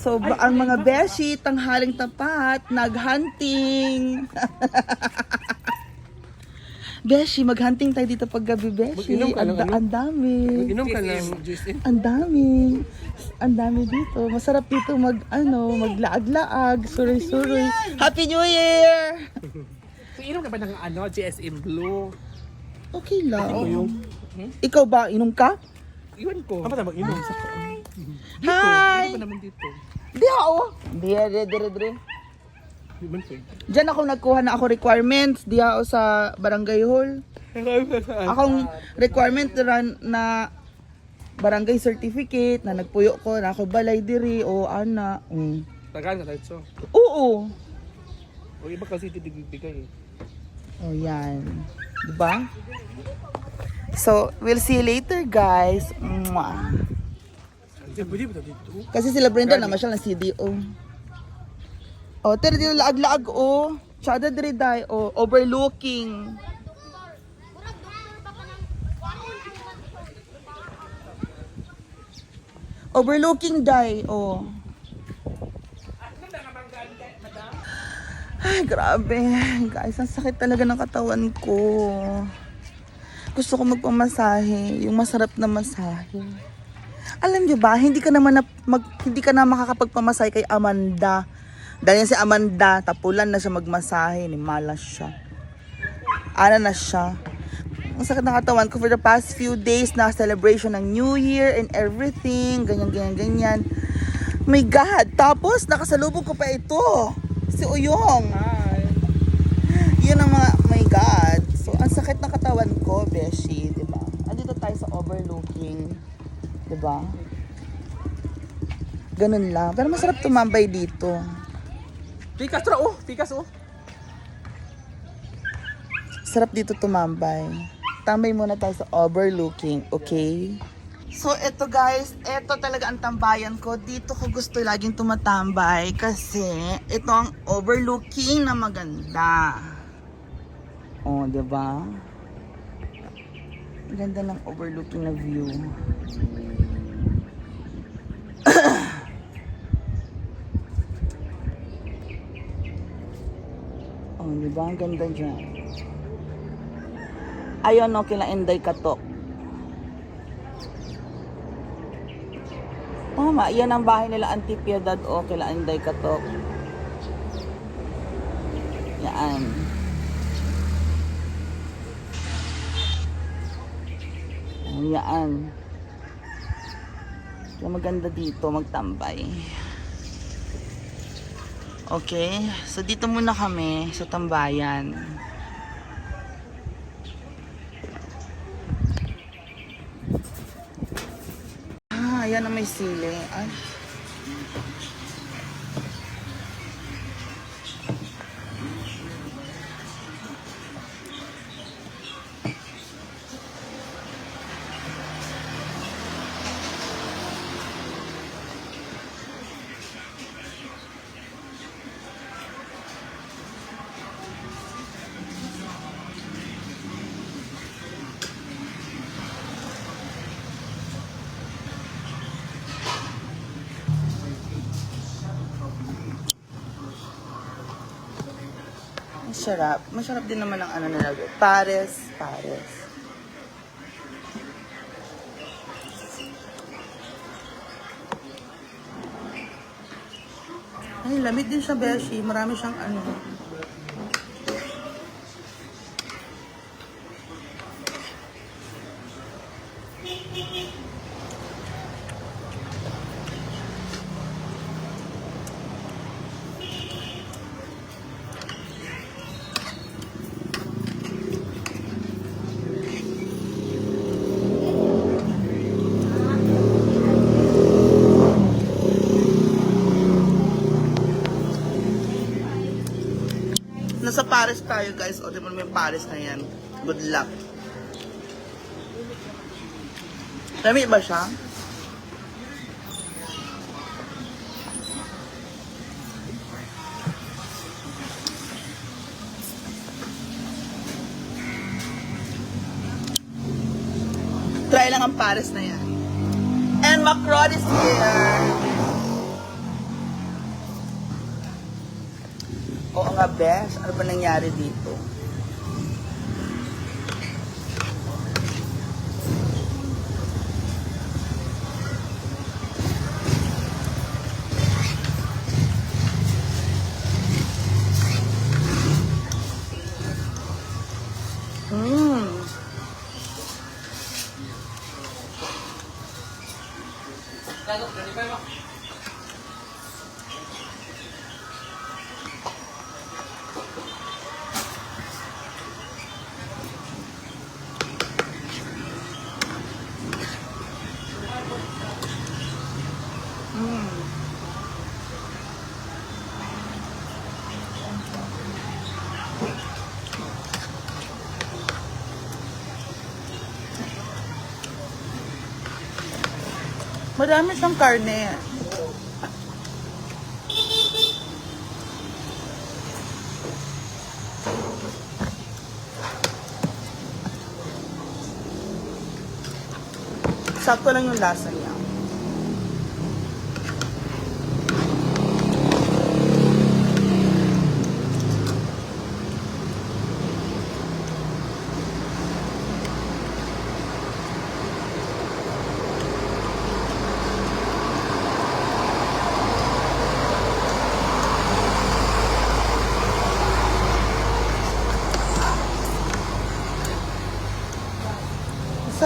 So, ba- ang mga beshi, tanghaling tapat, naghunting. beshi, maghunting tayo dito pag gabi, beshi. Mag-inom ka Ang, ng da- ano? ang dami. Inom ka ng juice. Ang dami. Ang dami dito. Masarap dito mag, ano, maglaag-laag, suroy-suroy. Happy New Year! So, inom ka ba ng ano, GSM Blue? Okay lang. Ikaw yung... Ikaw ba, inom ka? Iwan ko. Ano ba mag-inom? Sa Hi! Dito pa naman dito. Di ako. Di, di, di, di, di. Iwan ko eh. Diyan ako nagkuha na ako requirements. Di ako sa barangay hall. Akong requirement na, na barangay certificate na nagpuyo ko na ako balay diri o ana. Mm. Tagaan ka tayo so. Oo. O iba kasi titigbigay eh. Oh, yan. Diba? So, we'll see you later, guys. Mwah. Hindi, pwede ba dito? Kasi sila Brenda naman siya ng CDO. Oh, tira dito laag-laag, oh. Tsada diri day, oh. Overlooking. Overlooking day, oh. Ay, grabe. Guys, ang sakit talaga ng katawan ko. Gusto ko magpamasahe. Yung masarap na masahe. Alam niyo ba, hindi ka naman na, mag, hindi ka na makakapagpamasahe kay Amanda. Dahil si Amanda, tapulan na siya magmasahe, ni malas siya. Ana na siya. Ang sakit ng katawan ko for the past few days na celebration ng New Year and everything, ganyan, ganyan, ganyan. My God! Tapos, nakasalubog ko pa ito. Si Uyong. Hi! Yun ang mga, my God. So, ang sakit ng katawan ko, Beshi, di ba? Andito tayo sa overlooking. Di ba? Ganun lang. Pero masarap tumambay dito. Tikas ra oh! Tikas oh! Sarap dito tumambay. Tambay muna tayo sa overlooking, okay? So, eto guys, eto talaga ang tambayan ko. Dito ko gusto laging tumatambay kasi ito ang overlooking na maganda. Oh, 'di ba? Ang Ganda ng overlooking na view. 'Di ba? Ang ganda diyan. Ayon no kila Inday Katok. Tama, yan ang bahay nila Auntie Piedad o kila Inday Katok. Yan. Yan. Kaya maganda dito magtambay. Okay, so dito muna kami sa tambayan. Ah, yan ang may sili. Ay. Masarap. Masarap din naman ang ano nila. Pares. Pares. Ay, lamig din siya, Beshi. Marami siyang ano. Nasa Paris tayo, guys. O, di mo naman yung na yan. Good luck. Lamig ba siya? Try lang ang Paris na yan. And Macron is here. Besh. Ano ba nangyari dito? Mmm. Marami siyang karne. Sakto lang yung lasa niya.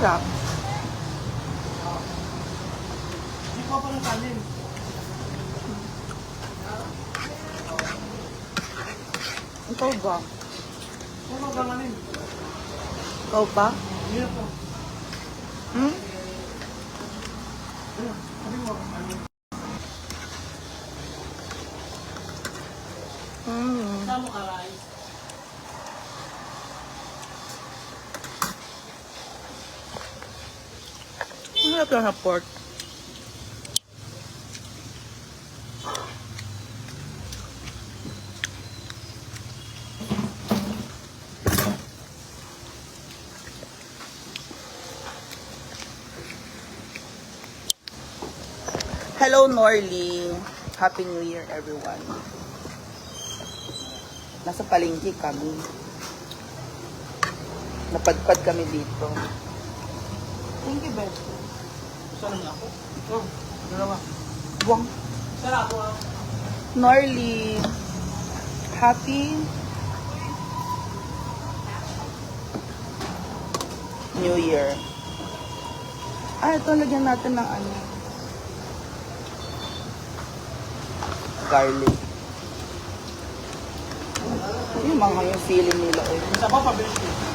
Sarap. Hindi ko pa ng kanin. Ikaw ba? Ano ba kanin? Ikaw ba? Hindi na po. Hmm? Ano? Sabi mo, ano? Hmm. Saan mo karay? Ang harap lang sa pork. Hello, Norly. Happy New Year, everyone. Nasa palengke kami. Napadpad kami dito. Thank you, Beth. Saan na ako? Oh, dalawa. Buwang. Ako ah. Norly. Happy New Year. Ah, ito lagyan natin ng ano. Garlic. Yung mga yung feeling nila eh. Isa pa, pabilis ko.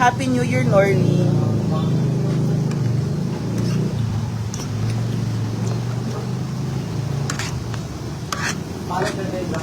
Happy New Year, Norly. Balik na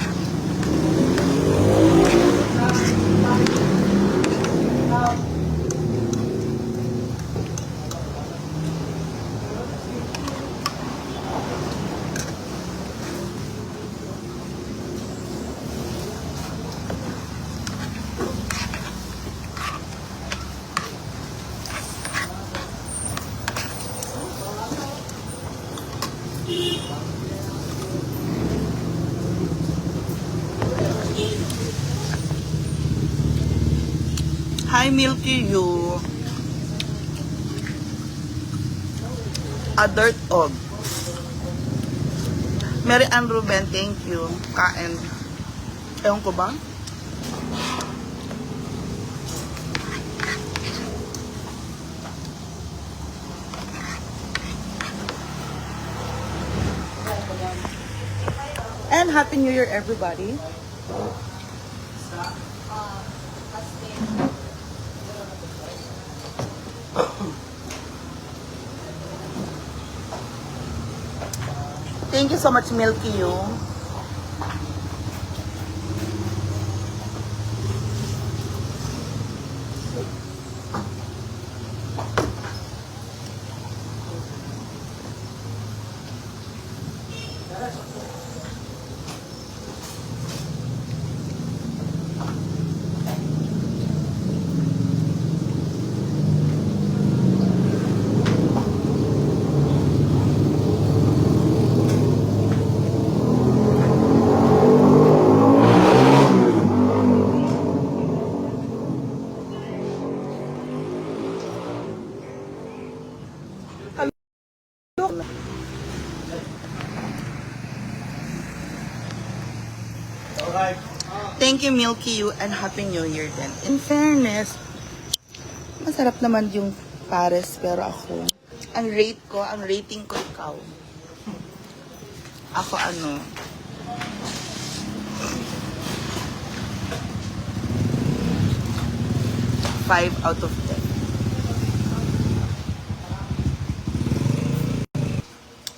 Hi, Milky You. A dirt og. Mary Ann Ruben, thank you. Kain. Ewan ko ba? And Happy New Year, everybody. Thank you so much, Milky You. Thank you, Milky You, and Happy New Year din. In fairness, masarap naman yung pares, pero ako, ang rate ko, ang rating ko ikaw. Ako ano, five out of ten.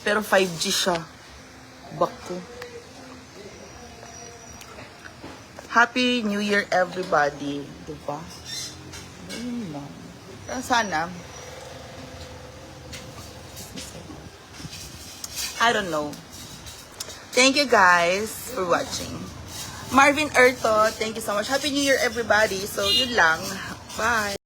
Pero 5G siya. Bako. Happy New Year, everybody. Diba? Ayun lang. Pero sana, I don't know. Thank you guys for watching. Marvin Erto, thank you so much. Happy New Year, everybody. So, yun lang. Bye.